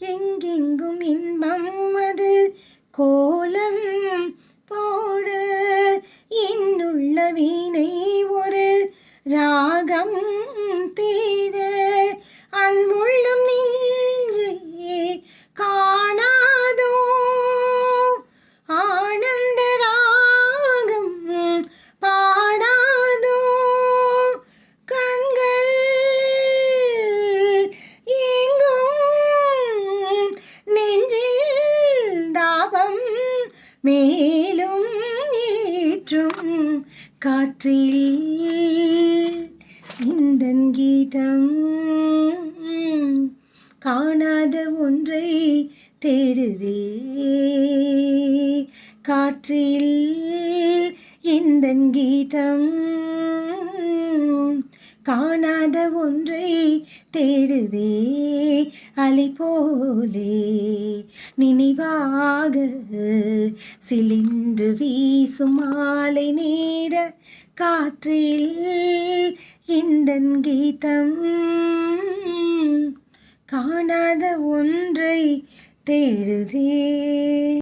எங்கெங்கும் இன்பம் அது கோலம் போட. என்னுள்ள வீணை ஒரு ராகம் தீ மேலும் ஏற்றும் காற்றில் இந்த கீதம். காணாத ஒன்றை தேடுதே. காற்றில் இந்த கீதம். காணாத ஒன்றை தேடுதே அலை போலே நினைவாக சிலின்று வீசும் மாலை நேர காற்றில் இந்த கீதம். காணாத ஒன்றை தேடுதே.